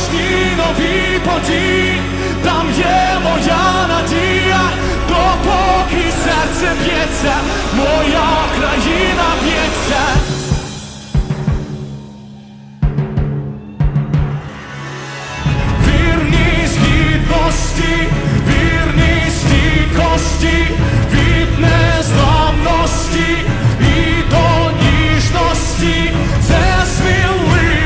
Кожній новій події там є моя надія, допоки серце б'ється, моя країна б'ється.